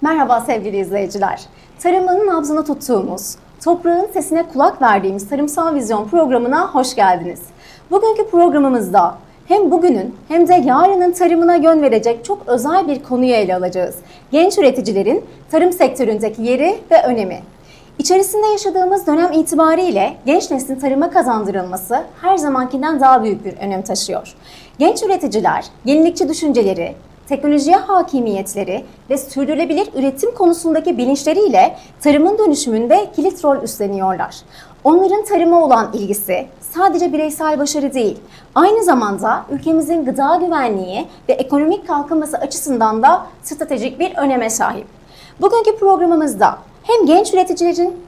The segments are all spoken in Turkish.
Merhaba sevgili izleyiciler. Tarımın nabzını tuttuğumuz, toprağın sesine kulak verdiğimiz Tarımsal Vizyon programına hoş geldiniz. Bugünkü programımızda hem bugünün hem de yarının tarımına yön verecek çok özel bir konuyu ele alacağız. Genç üreticilerin tarım sektöründeki yeri ve önemi. İçerisinde yaşadığımız dönem itibariyle genç neslin tarıma kazandırılması her zamankinden daha büyük bir önem taşıyor. Genç üreticiler yenilikçi düşünceleri, teknolojiye hakimiyetleri ve sürdürülebilir üretim konusundaki bilinçleriyle tarımın dönüşümünde kilit rol üstleniyorlar. Onların tarıma olan ilgisi sadece bireysel başarı değil, aynı zamanda ülkemizin gıda güvenliği ve ekonomik kalkınması açısından da stratejik bir öneme sahip. Bugünkü programımızda hem genç üreticilerin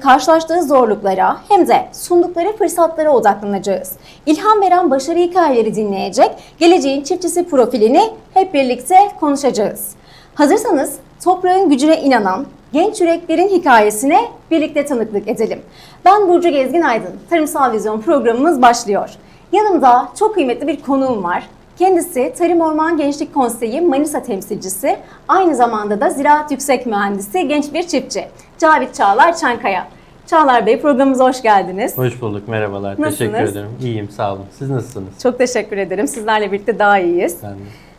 karşılaştığı zorluklara hem de sundukları fırsatlara odaklanacağız. İlham veren başarı hikayeleri dinleyecek, geleceğin çiftçisi profilini hep birlikte konuşacağız. Hazırsanız toprağın gücüne inanan genç yüreklerin hikayesine birlikte tanıklık edelim. Ben Burcu Gezgin Aydın, Tarımsal Vizyon programımız başlıyor. Yanımda çok kıymetli bir konuğum var. Kendisi Tarım Orman Gençlik Konseyi Manisa temsilcisi, aynı zamanda da Ziraat Yüksek Mühendisi, genç bir çiftçi. Cavit Çağlar Çankaya. Çağlar Bey programımıza hoş geldiniz. Hoş bulduk, merhabalar. Nasılsınız? Teşekkür ederim. İyiyim, sağ olun. Siz nasılsınız? Çok teşekkür ederim. Sizlerle birlikte daha iyiyiz. Ben de.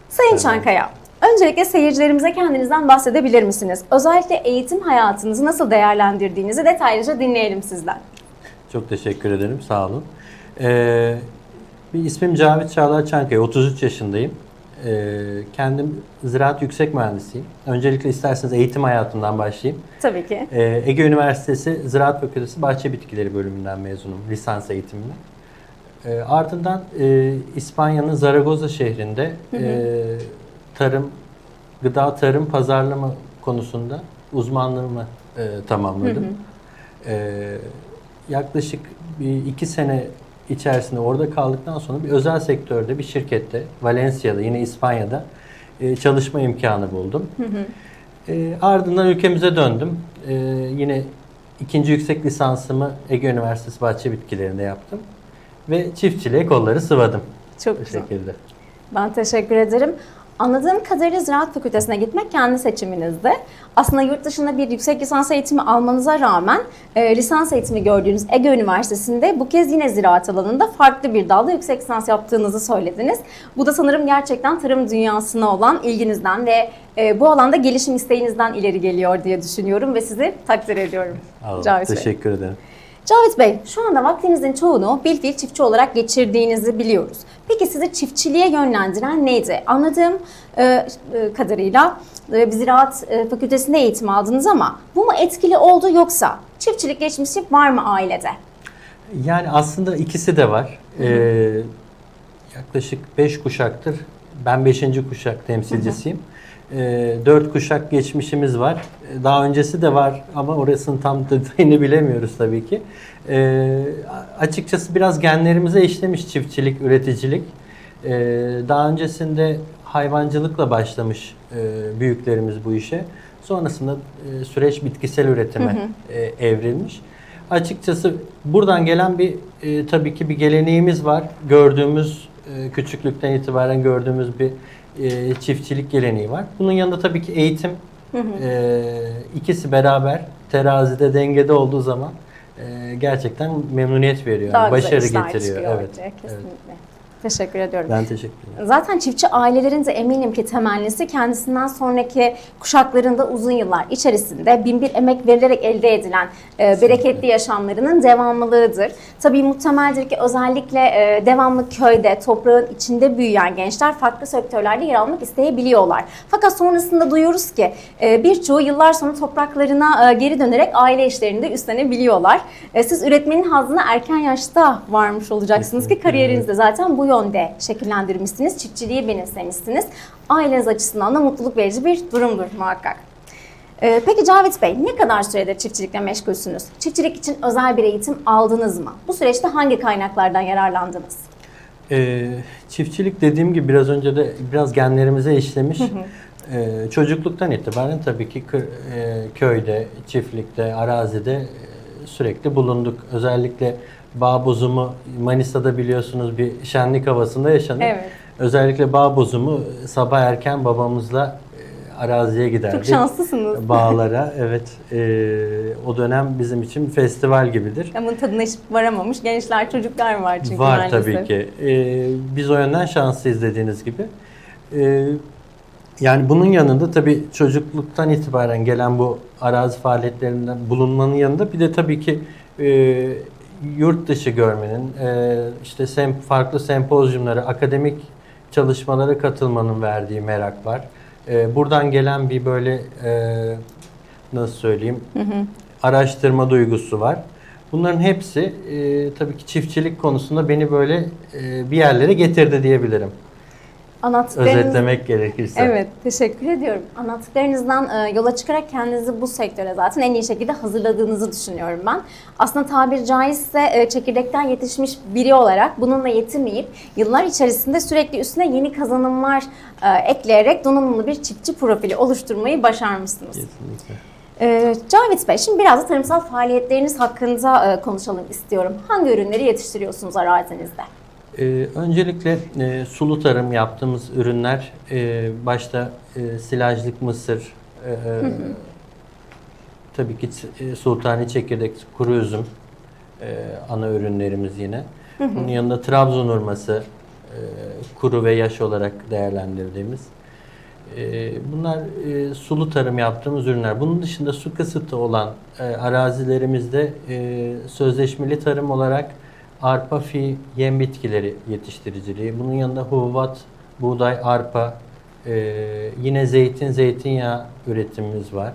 Sayın Ben de. Çankaya, öncelikle seyircilerimize kendinizden bahsedebilir misiniz? Özellikle eğitim hayatınızı nasıl değerlendirdiğinizi detaylıca dinleyelim sizden. Çok teşekkür ederim, sağ olun. Ee, bir ismim Cavit Çağlar Çankaya, 33 yaşındayım. Ee, kendim ziraat yüksek mühendisiyim. Öncelikle isterseniz eğitim hayatından başlayayım. Tabii ki. Ee, Ege Üniversitesi Ziraat Fakültesi Bahçe Bitkileri bölümünden mezunum, lisans eğitiminde. Ee, ardından e, İspanya'nın Zaragoza şehrinde e, tarım, gıda tarım pazarlama konusunda uzmanlığımı e, tamamladım. Ee, yaklaşık bir iki sene içerisinde orada kaldıktan sonra bir özel sektörde bir şirkette Valencia'da yine İspanya'da e, çalışma imkanı buldum. E, ardından ülkemize döndüm. E, yine ikinci yüksek lisansımı Ege Üniversitesi Bahçe Bitkilerinde yaptım. Ve çiftçiliğe kolları sıvadım. Çok Bu güzel. şekilde. Ben teşekkür ederim. Anladığım kadarıyla Ziraat Fakültesine gitmek kendi seçiminizdi. Aslında yurt dışında bir yüksek lisans eğitimi almanıza rağmen e, lisans eğitimi gördüğünüz Ege Üniversitesi'nde bu kez yine ziraat alanında farklı bir dalda yüksek lisans yaptığınızı söylediniz. Bu da sanırım gerçekten tarım dünyasına olan ilginizden ve e, bu alanda gelişim isteğinizden ileri geliyor diye düşünüyorum ve sizi takdir ediyorum. Bey. Teşekkür ederim. Cavit Bey, şu anda vaktinizin çoğunu bilfiil çiftçi olarak geçirdiğinizi biliyoruz. Peki sizi çiftçiliğe yönlendiren neydi? Anladığım e, e, kadarıyla e, bir ziraat e, fakültesinde eğitim aldınız ama bu mu etkili oldu yoksa çiftçilik geçmişi var mı ailede? Yani aslında ikisi de var. Ee, yaklaşık 5 kuşaktır. Ben 5. kuşak temsilcisiyim. Ee, 4 kuşak geçmişimiz var. Ee, Daha öncesi de var ama orasının tam detayını bilemiyoruz tabii ki. Ee, açıkçası biraz genlerimize işlemiş çiftçilik, üreticilik. Ee, daha öncesinde hayvancılıkla başlamış e, büyüklerimiz bu işe. Sonrasında e, süreç bitkisel üretime e, evrilmiş. Açıkçası buradan gelen bir e, tabii ki bir geleneğimiz var. Gördüğümüz e, küçüklükten itibaren gördüğümüz bir e, çiftçilik geleneği var. Bunun yanında tabii ki eğitim e, ikisi beraber terazide dengede olduğu zaman e, gerçekten memnuniyet veriyor. Daha Yani başarı getiriyor. Evet. ortaya, evet. Teşekkür ediyorum. Ben teşekkür ederim. Zaten çiftçi ailelerin de eminim ki temennisi kendisinden sonraki kuşaklarında uzun yıllar içerisinde bin bir emek verilerek elde edilen e, bereketli yaşamlarının devamlılığıdır. Tabii muhtemeldir ki özellikle e, devamlı köyde, toprağın içinde büyüyen gençler farklı sektörlerde yer almak isteyebiliyorlar. Fakat sonrasında duyuyoruz ki e, birçoğu yıllar sonra topraklarına e, geri dönerek aile işlerini de üstlenebiliyorlar. E, siz üretmenin hazzına erken yaşta varmış olacaksınız ki Kesinlikle, kariyeriniz de zaten bu yönde şekillendirmişsiniz. Çiftçiliği benimsemişsiniz. Aileniz açısından da mutluluk verici bir durumdur muhakkak. Ee, peki Cavit Bey ne kadar süredir çiftçilikle meşgulsünüz? Çiftçilik için özel bir eğitim aldınız mı? Bu süreçte hangi kaynaklardan yararlandınız? Ee, çiftçilik dediğim gibi biraz önce de biraz genlerimize işlemiş. Ee, çocukluktan itibaren tabii ki kır- e, köyde, çiftlikte, arazide e, sürekli bulunduk. Özellikle bağ bozumu Manisa'da biliyorsunuz bir şenlik havasında yaşanır. Evet. Özellikle bağ bozumu sabah erken babamızla e, araziye giderdik. Çok şanslısınız. Bağlara evet e, o dönem bizim için festival gibidir. Ama tadına hiç varamamış gençler, çocuklar var çünkü Var maalesef. tabii ki. E, biz o yönden şanslıyız dediğiniz gibi. E, yani bunun yanında tabii çocukluktan itibaren gelen bu arazi faaliyetlerinden bulunmanın yanında bir de tabii ki e, yurt dışı görmenin, e, işte sem, farklı sempozyumlara, akademik çalışmalara katılmanın verdiği merak var. E, buradan gelen bir böyle e, nasıl söyleyeyim araştırma duygusu var. Bunların hepsi e, tabii ki çiftçilik konusunda beni böyle e, bir yerlere getirdi diyebilirim. Anlattıklarınız... Özetlemek gerekirse. Evet, teşekkür ediyorum. Anlattıklarınızdan e, yola çıkarak kendinizi bu sektöre zaten en iyi şekilde hazırladığınızı düşünüyorum ben. Aslında tabir caizse e, çekirdekten yetişmiş biri olarak bununla yetinmeyip yıllar içerisinde sürekli üstüne yeni kazanımlar e, ekleyerek donanımlı bir çiftçi profili oluşturmayı başarmışsınız. Kesinlikle. E, Cavit Bey, şimdi biraz da tarımsal faaliyetleriniz hakkında e, konuşalım istiyorum. Hangi ürünleri yetiştiriyorsunuz arazinizde? Ee, öncelikle e, sulu tarım yaptığımız ürünler e, başta e, silajlık mısır, e, tabii ki e, sultani çekirdek, kuru üzüm e, ana ürünlerimiz yine. Bunun yanında Trabzon hurması, e, kuru ve yaş olarak değerlendirdiğimiz. E, bunlar e, sulu tarım yaptığımız ürünler. Bunun dışında su kısıtı olan e, arazilerimizde e, sözleşmeli tarım olarak arpa, fi, yem bitkileri yetiştiriciliği. Bunun yanında hububat, buğday, arpa, e, yine zeytin, zeytinyağı üretimimiz var.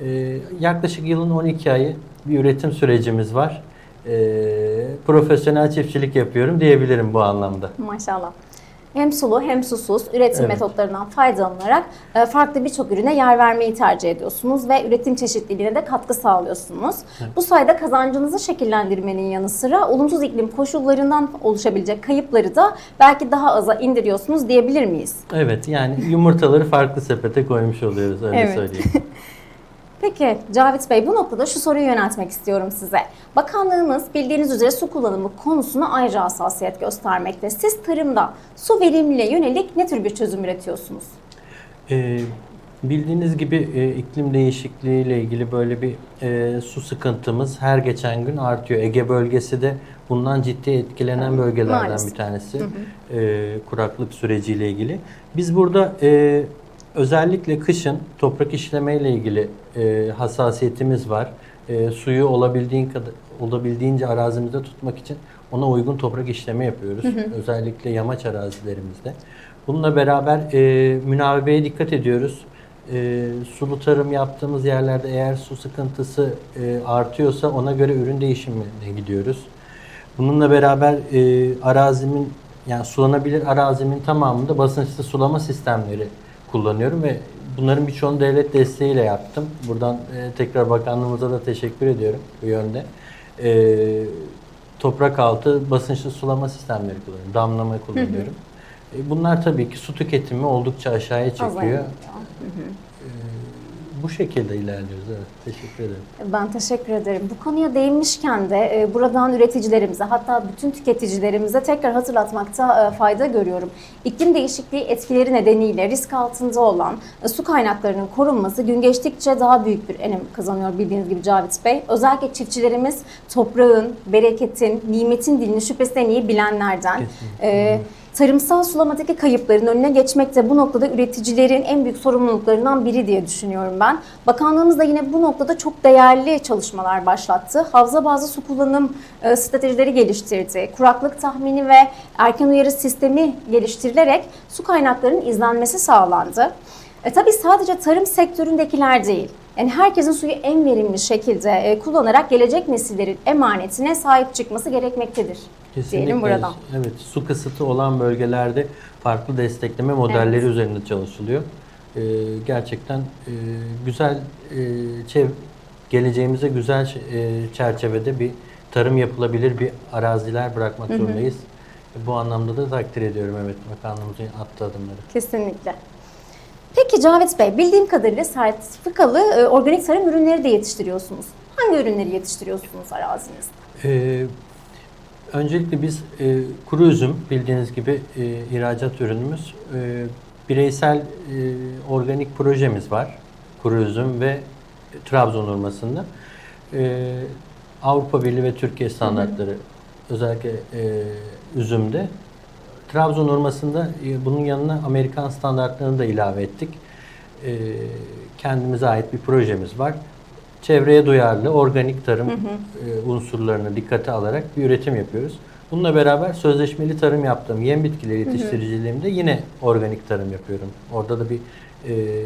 E, yaklaşık yılın 12 ayı bir üretim sürecimiz var. E, profesyonel çiftçilik yapıyorum diyebilirim bu anlamda. Maşallah. Hem sulu hem susuz üretim Evet. metotlarından faydalanarak e, farklı birçok ürüne yer vermeyi tercih ediyorsunuz ve üretim çeşitliliğine de katkı sağlıyorsunuz. Bu sayede kazancınızı şekillendirmenin yanı sıra olumsuz iklim koşullarından oluşabilecek kayıpları da belki daha aza indiriyorsunuz diyebilir miyiz? Evet yani yumurtaları farklı sepete koymuş oluyoruz öyle Evet. söyleyeyim. Peki Cavit Bey bu noktada şu soruyu yöneltmek istiyorum size. Bakanlığımız bildiğiniz üzere su kullanımı konusuna ayrıca hassasiyet göstermekte. Siz tarımda su verimliliğe yönelik ne tür bir çözüm üretiyorsunuz? Ee, bildiğiniz gibi e, iklim değişikliği ile ilgili böyle bir e, su sıkıntımız her geçen gün artıyor. Ege bölgesi de bundan ciddi etkilenen bölgelerden Maalesef. bir tanesi. E, kuraklık süreciyle ilgili. Biz burada e, özellikle kışın toprak işleme ile ilgili e, hassasiyetimiz var. E, suyu olabildiğin kadar olabildiğince arazimizde tutmak için ona uygun toprak işleme yapıyoruz. Özellikle yamaç arazilerimizde. Bununla beraber e, münavebeye dikkat ediyoruz. E, sulu tarım yaptığımız yerlerde eğer su sıkıntısı e, artıyorsa ona göre ürün değişimine gidiyoruz. Bununla beraber e, arazimin yani sulanabilir arazimin tamamında basınçlı sulama sistemleri kullanıyorum ve bunların birçoğunu devlet desteğiyle yaptım. Buradan e, tekrar bakanlığımıza da teşekkür ediyorum bu yönde. E, toprak altı basınçlı sulama sistemleri kullanıyorum. Damlama kullanıyorum. E, bunlar tabii ki su tüketimi oldukça aşağıya çekiyor. Azalıyor. Bu şekilde ilerliyoruz. Evet. Teşekkür ederim. Ben teşekkür ederim. Bu konuya değinmişken de e, buradan üreticilerimize hatta bütün tüketicilerimize tekrar hatırlatmakta e, fayda görüyorum. İklim değişikliği etkileri nedeniyle risk altında olan e, su kaynaklarının korunması gün geçtikçe daha büyük bir önem kazanıyor bildiğiniz gibi Cavit Bey. Özellikle çiftçilerimiz toprağın, bereketin, nimetin dilini şüphesiz en iyi bilenlerden. E, Tarımsal sulamadaki kayıpların önüne geçmek de bu noktada üreticilerin en büyük sorumluluklarından biri diye düşünüyorum ben. Bakanlığımız da yine bu noktada çok değerli çalışmalar başlattı. Havza bazlı su kullanım e, stratejileri geliştirdi. Kuraklık tahmini ve erken uyarı sistemi geliştirilerek su kaynaklarının izlenmesi sağlandı. E, tabii sadece tarım sektöründekiler değil. Yani herkesin suyu en verimli şekilde e, kullanarak gelecek nesillerin emanetine sahip çıkması gerekmektedir. Diyelim buradan. Evet, su kısıtı olan bölgelerde farklı destekleme modelleri Evet. üzerinde çalışılıyor. Ee, gerçekten e, güzel e, çev geleceğimize güzel e, çerçevede bir tarım yapılabilir bir araziler bırakmak zorundayız. Bu anlamda da takdir ediyorum evet bakanlığımızın attığı adımları. Kesinlikle. Peki Cavit Bey, bildiğim kadarıyla sertifikalı e, organik tarım ürünleri de yetiştiriyorsunuz. Hangi ürünleri yetiştiriyorsunuz arazinizde? Ee, öncelikle biz e, kuru üzüm bildiğiniz gibi e, ihracat ürünümüz. E, bireysel e, organik projemiz var. Kuru üzüm ve Trabzon hurmasında. E, Avrupa Birliği ve Türkiye standartları özellikle e, üzümde. Trabzon hurmasında e, bunun yanına Amerikan standartlarını da ilave ettik. E, kendimize ait bir projemiz var. Çevreye duyarlı organik tarım e, unsurlarını dikkate alarak bir üretim yapıyoruz. Bununla beraber sözleşmeli tarım yaptığım yem bitkileri yetiştiriciliğimde yine organik tarım yapıyorum. Orada da bir e,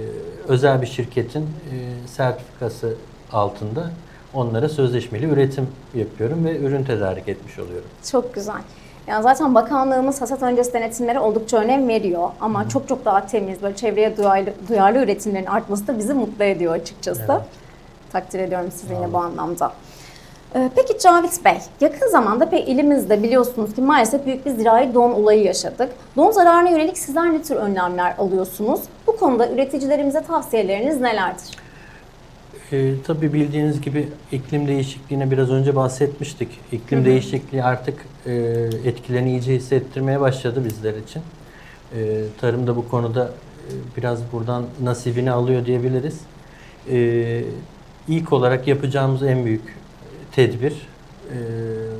özel bir şirketin e, sertifikası altında onlara sözleşmeli üretim yapıyorum ve ürün tedarik etmiş oluyorum. Çok güzel. Yani zaten bakanlığımız hasat öncesi denetimlere oldukça önem veriyor ama çok çok daha temiz, böyle çevreye duyarlı, duyarlı üretimlerin artması da bizi mutlu ediyor açıkçası. Evet. Takdir ediyorum sizi yine bu anlamda. Ee, Peki Cavit Bey, yakın zamanda pe ilimizde biliyorsunuz ki maalesef büyük bir zirai don olayı yaşadık. Don zararına yönelik sizler ne tür önlemler alıyorsunuz? Bu konuda üreticilerimize tavsiyeleriniz nelerdir? E, tabii bildiğiniz gibi iklim değişikliğine biraz önce bahsetmiştik. İklim değişikliği artık e, etkilerini iyice hissettirmeye başladı bizler için. E, tarım da bu konuda e, biraz buradan nasibini alıyor diyebiliriz. E, ilk olarak yapacağımız en büyük tedbir e,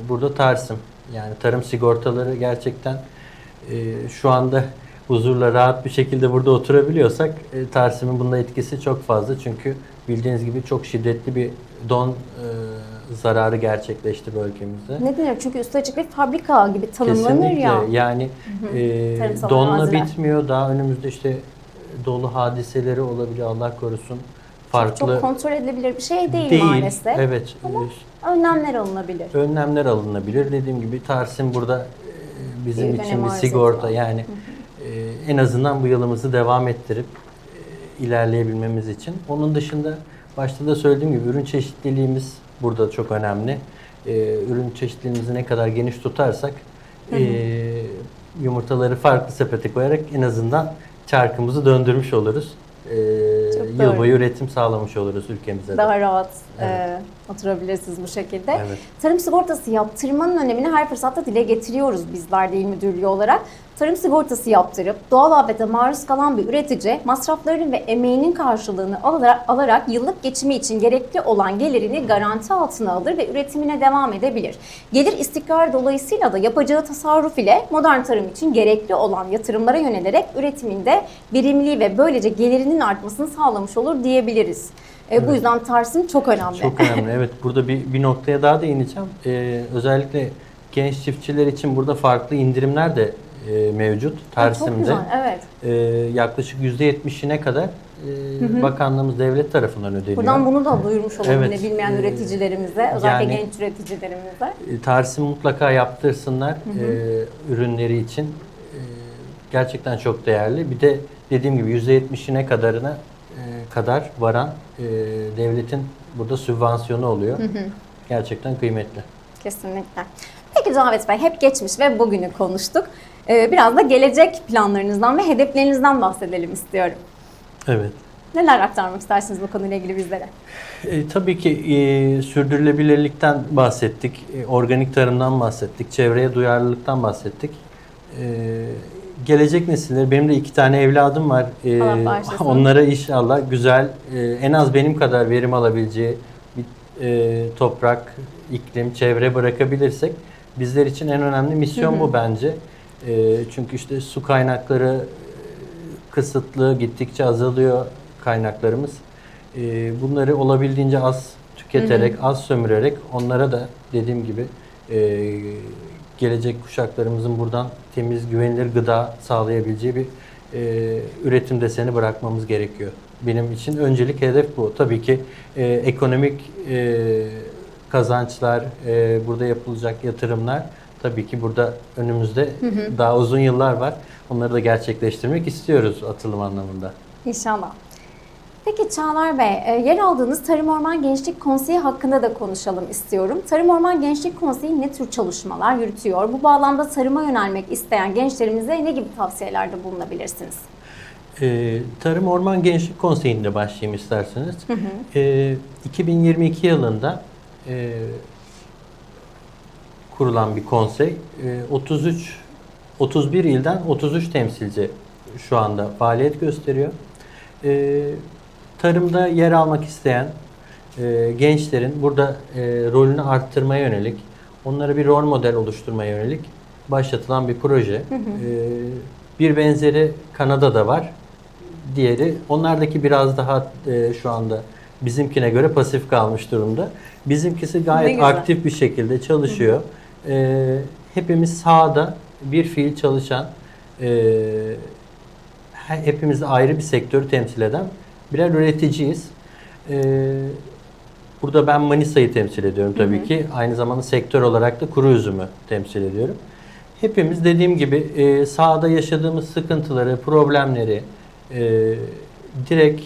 burada Tarsim. Yani tarım sigortaları gerçekten e, şu anda huzurla rahat bir şekilde burada oturabiliyorsak e, Tarsim'in bunda etkisi çok fazla. Çünkü bildiğiniz gibi çok şiddetli bir don e, zararı gerçekleşti bölgemizde. Ne denir? Çünkü üstü açık bir fabrika gibi tanımlanır Kesinlikle. ya. Yani e, donla araziler. bitmiyor. Daha önümüzde işte dolu hadiseleri olabilir. Allah korusun. Farklı Çok kontrol edilebilir bir şey değil, maalesef. Evet. Önlemler alınabilir. önlemler alınabilir. Dediğim gibi Tarsim burada e, bizim Büyük için bir sigorta. ediyor. Yani e, en azından bu yılımızı devam ettirip e, ilerleyebilmemiz için. Onun dışında başta da söylediğim gibi ürün çeşitliliğimiz burada çok önemli. E, ürün çeşitliliğimizi ne kadar geniş tutarsak e, yumurtaları farklı sepete koyarak en azından çarkımızı döndürmüş oluruz. E, yıl boyu üretim sağlamış oluruz ülkemize de. Daha rahat Evet. e, oturabilirsiniz bu şekilde. Evet. Tarım sigortası yaptırmanın önemini her fırsatta dile getiriyoruz bizler de il müdürlüğü olarak. Tarım sigortası yaptırıp doğal afete maruz kalan bir üretici masraflarının ve emeğinin karşılığını alarak, alarak yıllık geçimi için gerekli olan gelirini garanti altına alır ve üretimine devam edebilir. Gelir istikrar dolayısıyla da yapacağı tasarruf ile modern tarım için gerekli olan yatırımlara yönelerek üretiminde verimliliği ve böylece gelirinin artmasını sağlamış olur diyebiliriz. E, Bu yüzden Tarsim çok önemli. Çok önemli. Evet burada bir, bir noktaya daha değineceğim. Ee, özellikle genç çiftçiler için burada farklı indirimler de e, mevcut. Ha, Çok Tersim'de güzel, evet. e, yaklaşık %70'ine kadar e, bakanlığımız devlet tarafından ödeniyor. Buradan bunu da duyurmuş olalım Evet, yine bilmeyen e, üreticilerimize, özellikle yani- genç üreticilerimize. E, Tarsim mutlaka yaptırsınlar e, ürünleri için. E, gerçekten çok değerli. Bir de dediğim gibi %70'ine kadarına e, kadar varan e, devletin burada sübvansiyonu oluyor. Gerçekten kıymetli. Kesinlikle. Peki Cavit Bey, hep geçmiş ve bugünü konuştuk. Ee, Biraz da gelecek planlarınızdan ve hedeflerinizden bahsedelim istiyorum. Evet. Neler aktarmak istersiniz bu konuyla ilgili bizlere? E, tabii ki e, sürdürülebilirlikten bahsettik, e, organik tarımdan bahsettik, çevreye duyarlılıktan bahsettik. E, gelecek nesiller, benim de iki tane evladım var. E, onlara inşallah güzel, e, en az benim kadar verim alabileceği bir e, toprak, iklim, çevre bırakabilirsek bizler için en önemli misyon bu bence. E, çünkü işte su kaynakları e, kısıtlı, gittikçe azalıyor kaynaklarımız. E, bunları olabildiğince az tüketerek, az sömürerek onlara da dediğim gibi e, gelecek kuşaklarımızın buradan temiz, güvenilir gıda sağlayabileceği bir e, üretim deseni bırakmamız gerekiyor. Benim için öncelik hedef bu. Tabii ki e, ekonomik e, kazançlar, e, burada yapılacak yatırımlar tabii ki burada önümüzde daha uzun yıllar var. Onları da gerçekleştirmek istiyoruz atılım anlamında. İnşallah. Peki Çağlar Bey, e, yer aldığınız Tarım Orman Gençlik Konseyi hakkında da konuşalım istiyorum. Tarım Orman Gençlik Konseyi ne tür çalışmalar yürütüyor? Bu bağlamda tarıma yönelmek isteyen gençlerimize ne gibi tavsiyelerde bulunabilirsiniz? Ee, Tarım Orman Gençlik Konseyi'nde başlayayım isterseniz. Ee, 2022 yılında e, kurulan bir konsey. Ee, 33 31 ilden 33 temsilci şu anda faaliyet gösteriyor. E, tarımda yer almak isteyen e, gençlerin burada e, rolünü arttırmaya yönelik, onlara bir rol model oluşturmaya yönelik başlatılan bir proje. E, bir benzeri Kanada'da var. Diğeri, onlardaki biraz daha e, şu anda bizimkine göre pasif kalmış durumda. Bizimkisi gayet aktif bir şekilde çalışıyor. E, hepimiz sahada bir fiil çalışan, e, he- hepimiz de ayrı bir sektörü temsil eden birer üreticiyiz. E, burada ben Manisa'yı temsil ediyorum tabii ki. Aynı zamanda sektör olarak da kuru üzümü temsil ediyorum. Hepimiz dediğim gibi e, sahada yaşadığımız sıkıntıları, problemleri e, direkt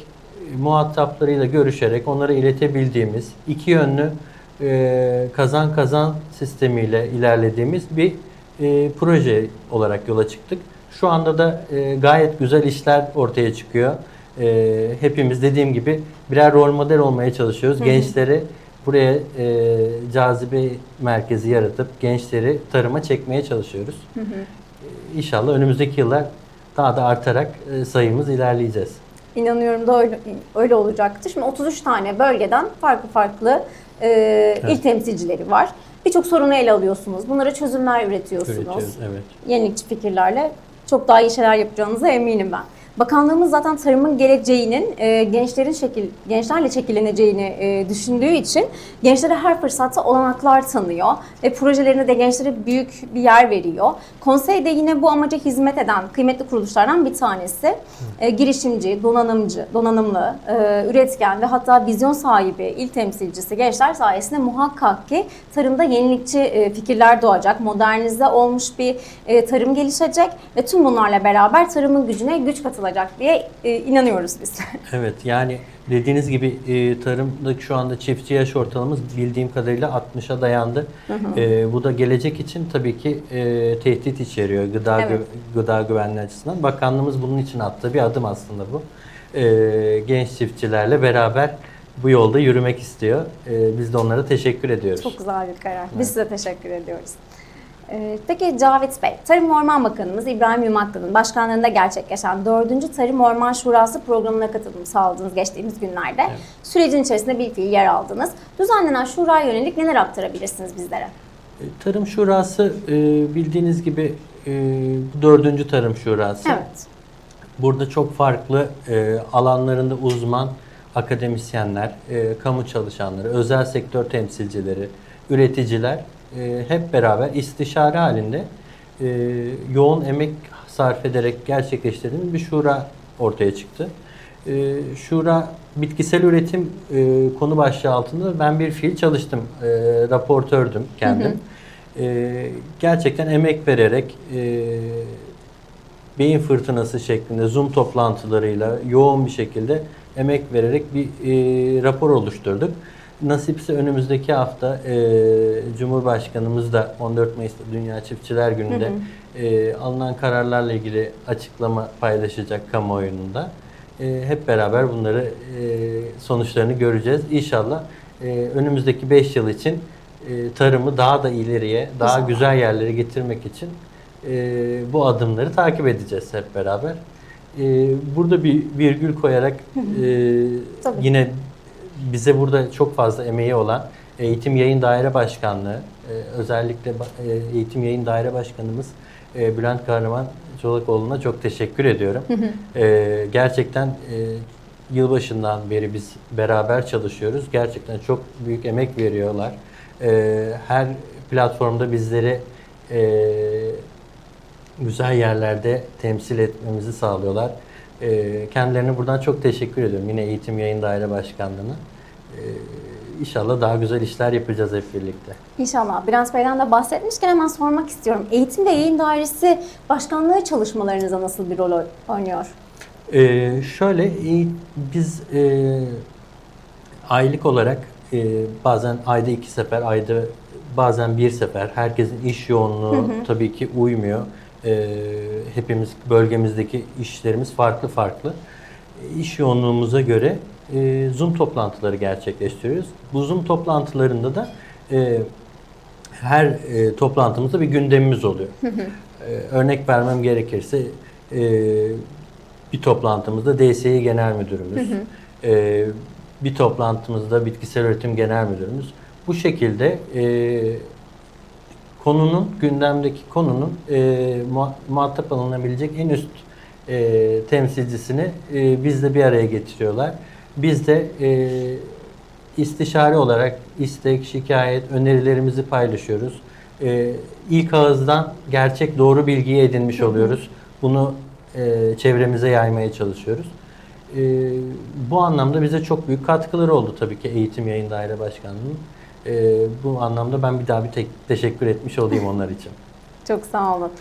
muhataplarıyla görüşerek onlara iletebildiğimiz iki yönlü e, kazan kazan sistemiyle ilerlediğimiz bir e, proje olarak yola çıktık. Şu anda da e, gayet güzel işler ortaya çıkıyor. E, hepimiz dediğim gibi birer rol model olmaya çalışıyoruz. Gençleri buraya e, cazibe merkezi yaratıp gençleri tarıma çekmeye çalışıyoruz. E, İnşallah önümüzdeki yıllar daha da artarak e, sayımız ilerleyeceğiz. İnanıyorum da öyle, öyle olacaktır. Şimdi 33 tane bölgeden farklı farklı e, il temsilcileri var. Birçok sorunu ele alıyorsunuz. Bunlara çözümler üretiyorsunuz. Evet. Yenilikçi fikirlerle çok daha iyi şeyler yapacağınıza eminim ben. Bakanlığımız zaten tarımın geleceğinin e, gençlerin şekil gençlerle şekilleneceğini e, düşündüğü için gençlere her fırsatta olanaklar tanıyor ve projelerine de gençlere büyük bir yer veriyor. Konsey de yine bu amaca hizmet eden kıymetli kuruluşlardan bir tanesi. E, girişimci, donanımcı, donanımlı, e, üretken ve hatta vizyon sahibi il temsilcisi gençler sayesinde muhakkak ki tarımda yenilikçi e, fikirler doğacak, modernize olmuş bir e, tarım gelişecek ve tüm bunlarla beraber tarımın gücüne güç katılacak diye e, inanıyoruz biz. Evet yani dediğiniz gibi e, tarımda şu anda çiftçi yaş ortalamamız bildiğim kadarıyla 60'a dayandı. E, bu da gelecek için tabii ki e, tehdit içeriyor gıda Evet. gü- gıda güvenliği açısından. Bakanlığımız bunun için attığı bir adım aslında bu. E, genç çiftçilerle beraber bu yolda yürümek istiyor. E, biz de onlara teşekkür ediyoruz. Çok güzel bir karar. Biz size teşekkür ediyoruz. Ee, Peki Cavit Bey, Tarım Orman Bakanımız İbrahim Yumaklı'nın başkanlığında gerçekleşen 4. Tarım Orman Şurası programına katılım sağladınız geçtiğimiz günlerde. Evet. Sürecin içerisinde bir fiil yer aldınız. Düzenlenen şuraya yönelik neler aktarabilirsiniz bizlere? E, Tarım Şurası e, bildiğiniz gibi e, bu dördüncü Tarım Şurası. Evet. Burada çok farklı e, alanlarında uzman akademisyenler, e, kamu çalışanları, özel sektör temsilcileri, üreticiler e, hep beraber istişare halinde e, yoğun emek sarf ederek gerçekleştirdiğimiz bir şura ortaya çıktı. E, şura bitkisel üretim e, konu başlığı altında ben bir fiil çalıştım, e, raportördüm kendim. E, gerçekten emek vererek e, beyin fırtınası şeklinde Zoom toplantılarıyla yoğun bir şekilde emek vererek bir e, rapor oluşturduk. Nasipse önümüzdeki hafta e, Cumhurbaşkanımız da 14 Mayıs'ta Dünya Çiftçiler Günü'nde e, alınan kararlarla ilgili açıklama paylaşacak kamuoyunda. E, hep beraber bunları e, sonuçlarını göreceğiz. İnşallah e, önümüzdeki 5 yıl için e, tarımı daha da ileriye, daha İnşallah. güzel yerlere getirmek için e, bu adımları takip edeceğiz hep beraber. E, burada bir virgül koyarak e, Tabii. yine bize burada çok fazla emeği olan Eğitim Yayın Daire Başkanlığı, e, özellikle e, Eğitim Yayın Daire Başkanımız e, Bülent Kahraman Çolakoğlu'na çok teşekkür ediyorum. E, gerçekten e, yılbaşından beri biz beraber çalışıyoruz. Gerçekten çok büyük emek veriyorlar. E, her platformda bizleri e, güzel yerlerde temsil etmemizi sağlıyorlar. Ee, kendilerine buradan çok teşekkür ediyorum. Yine Eğitim Yayın Daire Başkanlığı'na. Ee, inşallah daha güzel işler yapacağız hep birlikte. İnşallah. Bülent Bey'den de bahsetmişken hemen sormak istiyorum. Eğitim ve Yayın Dairesi başkanlığı çalışmalarınıza nasıl bir rol oynuyor? Ee, şöyle e, biz e, aylık olarak e, bazen ayda iki sefer, ayda bazen bir sefer herkesin iş yoğunluğu tabii ki uymuyor. Ee, hepimiz bölgemizdeki işlerimiz farklı farklı. E, İş yoğunluğumuza göre e, Zoom toplantıları gerçekleştiriyoruz. Bu Zoom toplantılarında da e, her e, toplantımızda bir gündemimiz oluyor. E, örnek vermem gerekirse e, bir toplantımızda DSİ Genel Müdürümüz, e, bir toplantımızda Bitkisel Üretim Genel Müdürümüz. Bu şekilde e, konunun, gündemdeki konunun e, muha- muhatap alınabilecek en üst e, temsilcisini e, bizle bir araya getiriyorlar. Biz de e, istişare olarak istek, şikayet, önerilerimizi paylaşıyoruz. E, ilk ağızdan gerçek doğru bilgiyi edinmiş oluyoruz. Bunu e, çevremize yaymaya çalışıyoruz. E, bu anlamda bize çok büyük katkıları oldu tabii ki Eğitim Yayın Daire Başkanlığı'nın. E, bu anlamda ben bir daha bir tek teşekkür etmiş olayım onlar için. Çok sağ olun.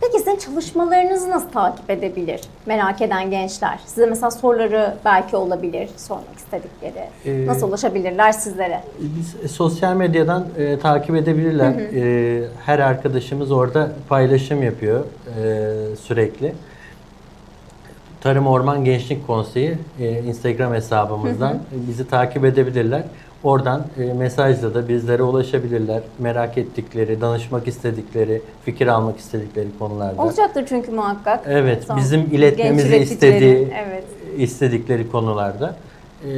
Peki sizin çalışmalarınızı nasıl takip edebilir merak eden gençler? Size mesela soruları belki olabilir, sormak istedikleri. Ee, Nasıl ulaşabilirler sizlere? Biz e, sosyal medyadan e, takip edebilirler. E, her arkadaşımız orada paylaşım yapıyor e, sürekli. Tarım Orman Gençlik Konseyi e, Instagram hesabımızdan bizi takip edebilirler. Oradan e, mesajla da bizlere ulaşabilirler. Merak ettikleri, danışmak istedikleri, fikir almak istedikleri konularda. Olacaktır çünkü muhakkak. Evet, Tamam. bizim iletmemizi istediği, evet. istedikleri konularda e,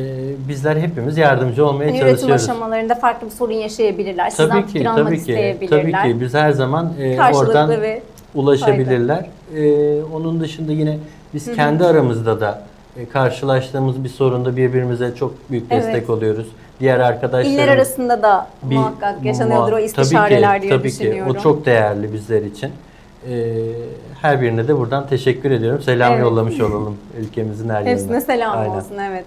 bizler hepimiz yardımcı olmaya Yani üretim çalışıyoruz. aşamalarında farklı bir sorun yaşayabilirler. Sizden Tabii fikir ki, almak tabii ki, isteyebilirler. tabii ki. Biz her zaman e, oradan ulaşabilirler. E, onun dışında yine biz kendi aramızda da karşılaştığımız bir sorunda birbirimize çok büyük Evet. destek oluyoruz. Diğer arkadaşlarımız İller arasında da bir- muhakkak yaşanıyordur o istişareler tabii ki, diye tabii düşünüyorum. Ki. O çok değerli bizler için. E, her birine de buradan teşekkür ediyorum. Selam Evet. yollamış olalım ülkemizin her Hepsine yerine. selam Aynen. olsun evet.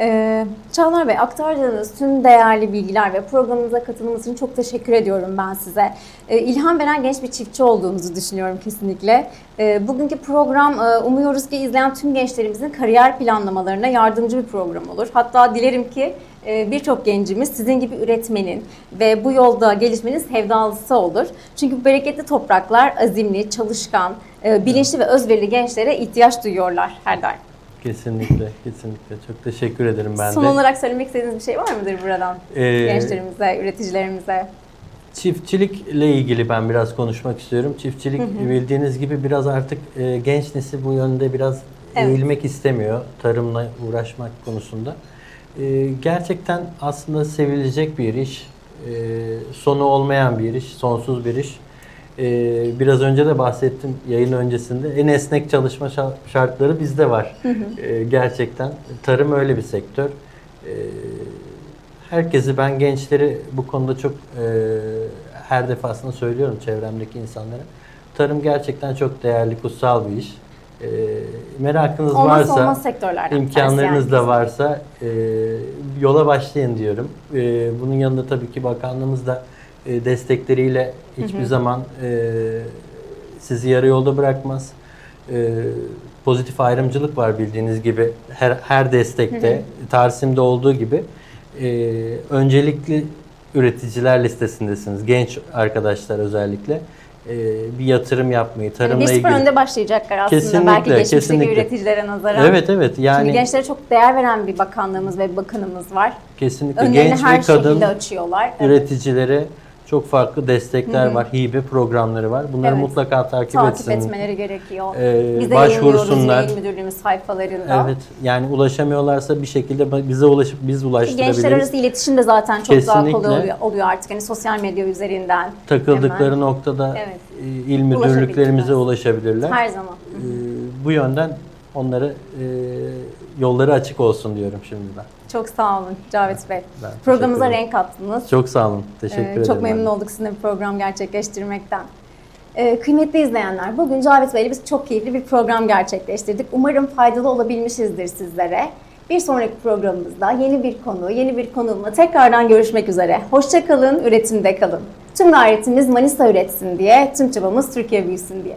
Ee, Çağlar Bey aktardığınız tüm değerli bilgiler ve programımıza katılımınız için çok teşekkür ediyorum ben size. Ee, ilham veren genç bir çiftçi olduğunuzu düşünüyorum kesinlikle. Ee, bugünkü program e, umuyoruz ki izleyen tüm gençlerimizin kariyer planlamalarına yardımcı bir program olur. Hatta dilerim ki e, birçok gencimiz sizin gibi üretmenin ve bu yolda gelişmenin sevdalısı olur. Çünkü bereketli topraklar azimli, çalışkan, e, bilinçli ve özverili gençlere ihtiyaç duyuyorlar her daim. Kesinlikle, kesinlikle. Çok teşekkür ederim ben Son de. olarak söylemek istediğiniz bir şey var mıdır buradan? Ee, Gençlerimize, üreticilerimize. Çiftçilikle ilgili ben biraz konuşmak istiyorum. Çiftçilik bildiğiniz gibi biraz artık e, genç nesil bu yönde biraz Evet. eğilmek istemiyor tarımla uğraşmak konusunda. E, gerçekten aslında sevilecek bir iş, e, sonu olmayan bir iş, sonsuz bir iş. E, biraz önce de bahsettim yayın öncesinde. En esnek çalışma şa- şartları bizde var. E, gerçekten tarım öyle bir sektör. E, herkesi ben gençleri bu konuda çok e, her defasında söylüyorum çevremdeki insanlara. Tarım gerçekten çok değerli, kutsal bir iş. E, merakınız varsa, olmaz tanesi imkanlarınız yani. da varsa e, yola başlayın diyorum. E, bunun yanında tabii ki bakanlığımız da e, destekleriyle hiçbir zaman e, sizi yarı yolda bırakmaz. E, pozitif ayrımcılık var bildiğiniz gibi her her destekte, Tarsim'de olduğu gibi e, öncelikli üreticiler listesindesiniz. Genç arkadaşlar özellikle e, bir yatırım yapmayı, Yani tarımla sıfır ilgili. önde başlayacaklar aslında Kesinlikle, belki geçmişteki kesinlikle. üreticilere nazaran. Evet evet yani Çünkü gençlere çok değer veren bir bakanlığımız ve bir bakanımız var. kesinlikle Önlerini genç her ve kadın şekilde açıyorlar. Evet. üreticilere çok farklı destekler var, hibe programları var. Bunları Evet. mutlaka takip, Takip etsin. etmeleri gerekiyor. Ee, Biz de başvursunlar. yayın müdürlüğümüz sayfalarında. Evet. Yani ulaşamıyorlarsa bir şekilde bize ulaşıp biz ulaştırabiliriz. Gençler arası iletişim de zaten çok daha kolay Kesinlikle. oluyor, oluyor artık. Hani sosyal medya üzerinden. Takıldıkları hemen. noktada Evet. e, il müdürlüklerimize ulaşabilirler. Her zaman. Ee, bu yönden onlara e, yolları açık olsun diyorum şimdiden. Çok sağ olun Cavit Bey. Ben Programımıza renk kattınız. Çok sağ olun. Teşekkür Ee, ederim. Çok memnun olduk sizinle bir program gerçekleştirmekten. Ee, kıymetli izleyenler, bugün Cavit Bey ile biz çok keyifli bir program gerçekleştirdik. Umarım faydalı olabilmişizdir sizlere. Bir sonraki programımızda yeni bir konu, yeni bir konuğumla tekrardan görüşmek üzere. Hoşçakalın, üretimde kalın. Tüm gayretimiz Manisa üretsin diye, tüm çabamız Türkiye büyüsün diye.